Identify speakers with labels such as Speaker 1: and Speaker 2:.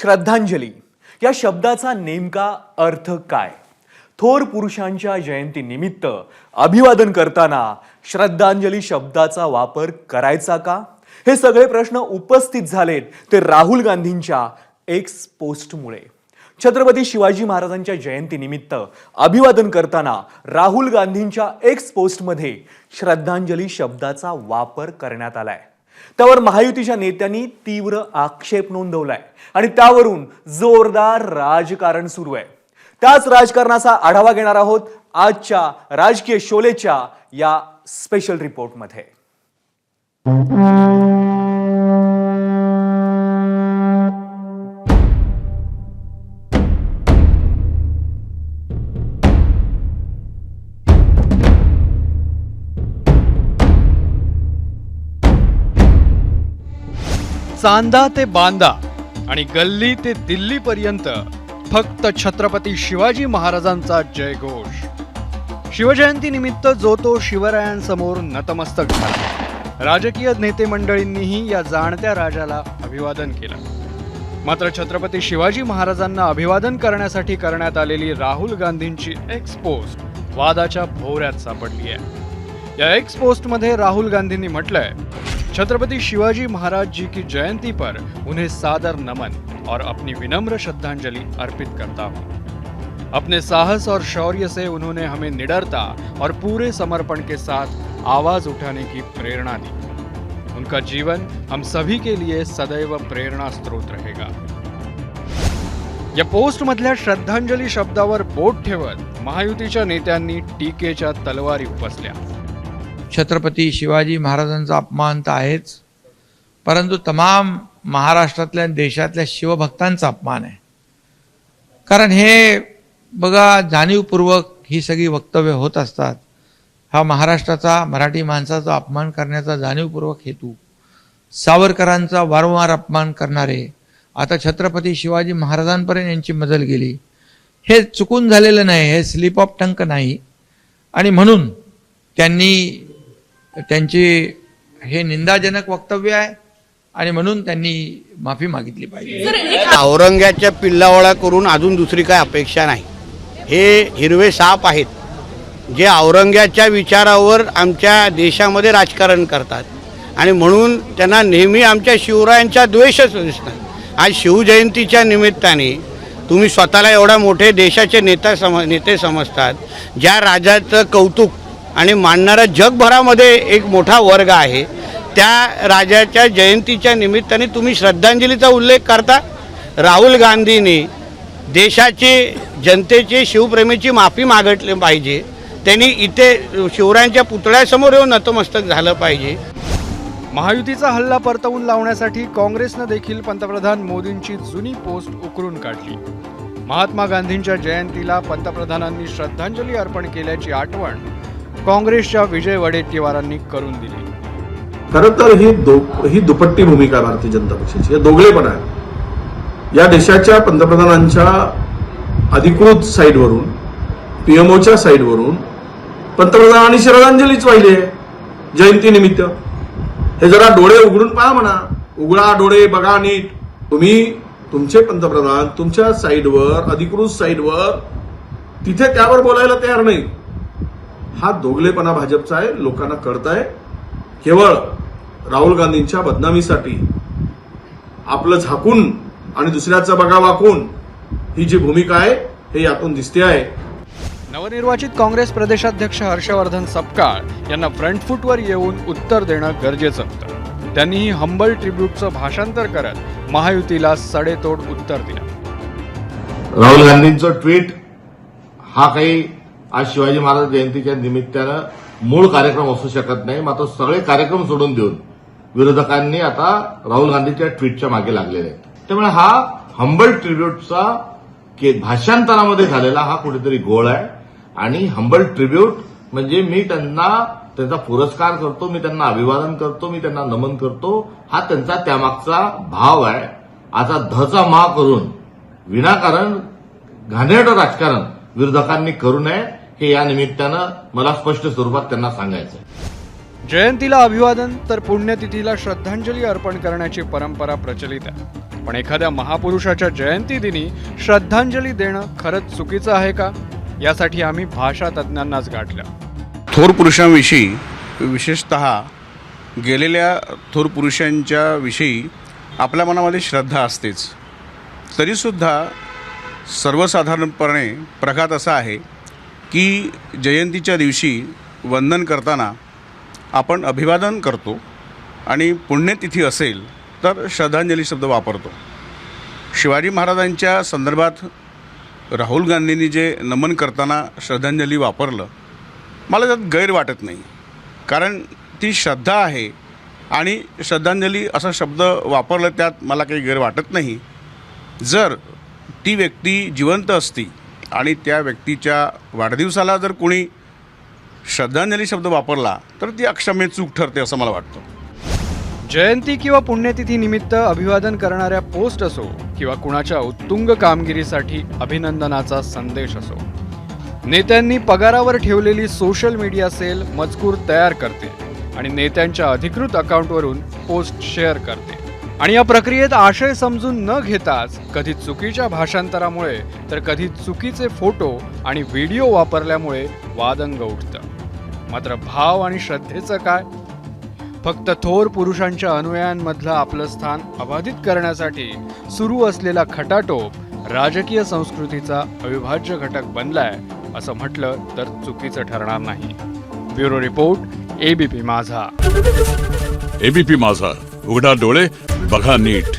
Speaker 1: श्रद्धांजली. या शब्दाचा नेमका अर्थ काय? थोर पुरुषांच्या जयंतीनिमित्त अभिवादन करताना श्रद्धांजली शब्दाचा वापर करायचा का? हे सगळे प्रश्न उपस्थित झालेत ते राहुल गांधींच्या एक्स पोस्टमुळे. छत्रपती शिवाजी महाराजांच्या जयंतीनिमित्त अभिवादन करताना राहुल गांधींच्या एक्स पोस्टमध्ये श्रद्धांजली शब्दाचा वापर करण्यात आलाय. त्यावर महायुतीच्या नेत्यांनी तीव्र आक्षेप नोंदवलाय. आणि त्यावरून जोरदार राजकारण सुरू आहे. त्याच राजकारणाचा आढावा घेणार आहोत आजच्या राजकीय शोलेच्या या स्पेशल रिपोर्टमध्ये
Speaker 2: चांदा ते बांदा आणि गल्ली ते दिल्ली पर्यंत फक्त छत्रपती शिवाजी महाराजांचा जयघोष. शिवजयंती निमित्त जो तो शिवरायांसमोर नतमस्तक झाला. राजकीय नेते मंडळींनीही या जाणत्या राजाला अभिवादन केलं. मात्र छत्रपती शिवाजी महाराजांना अभिवादन करण्यासाठी करण्यात आलेली राहुल गांधींची एक्स पोस्ट वादाच्या भोवऱ्यात सापडली आहे. या एक्स राहुल गांधींनी म्हटलंय छत्रपति शिवाजी महाराज जी की जयंती पर उन्हें सादर नमन और अपनी विनम्र श्रद्धांजलि अर्पित करता हूँ। अपने साहस और शौर्य से उन्होंने हमें निडरता और पूरे समर्पण के साथ आवाज उठाने की प्रेरणा दी। उनका जीवन हम सभी के लिए सदैव प्रेरणा स्रोत रहेगा। या पोस्ट मधल्या श्रद्धांजली शब्दावर बोट ठेवत महायुतीच्या नेत्यांनी टीकेच्या तलवारी उपसल्या।
Speaker 3: छत्रपती शिवाजी महाराजांचा अपमान तर आहेच परंतु तमाम महाराष्ट्रातल्या देशातल्या शिवभक्तांचा अपमान आहे. कारण हे बघा जाणीवपूर्वक ही सगळी वक्तव्य होत असतात. हा महाराष्ट्राचा मराठी माणसाचा अपमान करण्याचा जाणीवपूर्वक हेतू सावरकरांचा वारंवार अपमान करणारे आता छत्रपती शिवाजी महाराजांपर्यंत यांची मजल गेली हे चुकून झालेलं नाही हे स्लिप ऑफ टंक नाही. आणि म्हणून त्यांनी त्यांचे हे निंदाजनक वक्तव्य आहे आणि म्हणून त्यांनी माफी मागितली पाहिजे.
Speaker 4: औरंग्याच्या पिल्लावळा करून अजून दुसरी काय अपेक्षा नाही. हे हिरवे साप आहेत जे औरंग्याच्या विचारावर आमच्या देशामध्ये राजकारण करतात. आणि म्हणून त्यांना नेहमी आमच्या शिवरायांचा द्वेषच दिसणार आज शिवजयंतीच्या निमित्ताने तुम्ही स्वतःला एवढा मोठे देशाचे नेता सम नेते समजतात ज्या राजाचं कौतुक आणि मांडणारा जगभरामध्ये एक मोठा वर्ग आहे. त्या राजाच्या जयंतीच्या निमित्ताने तुम्ही श्रद्धांजलीचा उल्लेख करता. राहुल गांधींनी देशाचे जनतेचे शिवप्रेमीची माफी मागटली पाहिजे. त्यांनी इथे शिवरायांच्या पुतळ्यासमोर येऊन नतमस्तक झालं पाहिजे.
Speaker 2: महायुतीचा हल्ला परतवून लावण्यासाठी काँग्रेसनं देखील पंतप्रधान मोदींची जुनी पोस्ट उकरून काढली. महात्मा गांधींच्या जयंतीला पंतप्रधानांनी श्रद्धांजली अर्पण केल्याची आठवण काँग्रेसच्या विजय वडेट्टीवारांनी करून दिली.
Speaker 5: खर तर ही दो ही दुपट्टी भूमिका भारतीय जनता पक्षाची या दोघलेपणा आहे या देशाच्या पंतप्रधानांच्या अधिकृत साईडवरून पीएमओच्या साईडवरून पंतप्रधानांनी श्रद्धांजलीच वाहिली आहे जयंतीनिमित्त. हे जरा डोळे उघडून पहा म्हणा. उघडा डोळे बघा नीट. तुम्ही तुमचे पंतप्रधान तुमच्या साईडवर अधिकृत साईडवर तिथे त्यावर बोलायला तयार नाही. हा दोगलेपणा भाजपचा आहे लोकांना कळत आहे केवळ राहुल गांधींच्या बदनामीसाठी आपलं झाकून आणि दुसऱ्याचं बघा वाकून ही जी भूमिका आहे हे यातून दिसते आहे.
Speaker 2: नवनिर्वाचित काँग्रेस प्रदेशाध्यक्ष हर्षवर्धन सपकाळ यांना फ्रंट फूटवर येऊन उत्तर देणं गरजेचं होतं. त्यांनीही हंबल ट्रिब्यूटचं भाषांतर करत महायुतीला सडेतोड उत्तर दिलं.
Speaker 6: राहुल गांधींचं ट्विट हा काही आज शिवाजी महाराज जयंतीच्या निमित्तानं मूळ कार्यक्रम असू शकत नाही मात्र सगळे कार्यक्रम सोडून देऊन विरोधकांनी आता राहुल गांधीच्या ट्विटच्या मागे लागलेले आहेत. त्यामुळे हा हंबल ट्रिब्यूटचा के भाषांतरामध्ये झालेला हा कुठेतरी गोळ आहे. आणि हंबल ट्रिब्यूट म्हणजे मी त्यांना त्यांचा पुरस्कार करतो मी त्यांना अभिवादन करतो मी त्यांना नमन करतो हा त्यांचा त्यामागचा भाव आहे. आता धचा मा करून विनाकारण घाणेरडं राजकारण विरोधकांनी करू नये. हे या निमित्तानं मला स्पष्ट स्वरूपात त्यांना सांगायचं आहे.
Speaker 2: जयंतीला अभिवादन तर पुण्यतिथीला श्रद्धांजली अर्पण करण्याची परंपरा प्रचलित आहे. पण एखाद्या महापुरुषाच्या जयंती दिनी श्रद्धांजली देणं खरंच चुकीचं आहे का? यासाठी आम्ही भाषा तज्ज्ञांनाच गाठलं.
Speaker 7: थोर पुरुषांविषयी विशेषत गेलेल्या थोर पुरुषांच्या विषयी आपल्या मनामध्ये श्रद्धा असतेच. तरीसुद्धा सर्वसाधारणपणे प्रघात असा आहे की जयंतीच्या दिवशी वंदन करताना आपण अभिवादन करतो आणि पुण्यतिथी असेल तर श्रद्धांजली शब्द वापरतो. शिवाजी महाराजांच्या संदर्भात राहुल गांधींनी जे नमन करताना श्रद्धांजली वापरलं मला त्यात गैर वाटत नाही. कारण ती श्रद्धा आहे आणि श्रद्धांजली असा शब्द वापरलं त्यात मला काही गैर वाटत नाही. जर ती व्यक्ती जिवंत असती आणि त्या व्यक्तीच्या वाढदिवसाला जर कोणी श्रद्धांजली शब्द वापरला तर ती अक्षम्य चूक ठरते असं मला वाटतं.
Speaker 2: जयंती किंवा पुण्यतिथी निमित्त अभिवादन करणाऱ्या पोस्ट असो किंवा कुणाच्या उत्तुंग कामगिरीसाठी अभिनंदनाचा संदेश असो नेत्यांनी पगारावर ठेवलेली सोशल मीडिया सेल मजकूर तयार करते आणि नेत्यांच्या अधिकृत अकाउंटवरून पोस्ट शेअर करते आणि या प्रक्रियेत आशय समजून न घेताच कधी चुकीच्या भाषांतरामुळे तर कधी चुकीचे फोटो आणि व्हिडिओ वापरल्यामुळे वादंग उठतं. मात्र भाव आणि श्रद्धेचं काय? फक्त थोर पुरुषांच्या अनुयायांमधलं आपलं स्थान अबाधित करण्यासाठी सुरू असलेला खटाटोप राजकीय संस्कृतीचा अविभाज्य घटक बनलाय असं म्हटलं तर चुकीचं ठरणार नाही. Bureau report ABP Majha.
Speaker 8: ABP Majha. उघडा डोळे बघा नीट.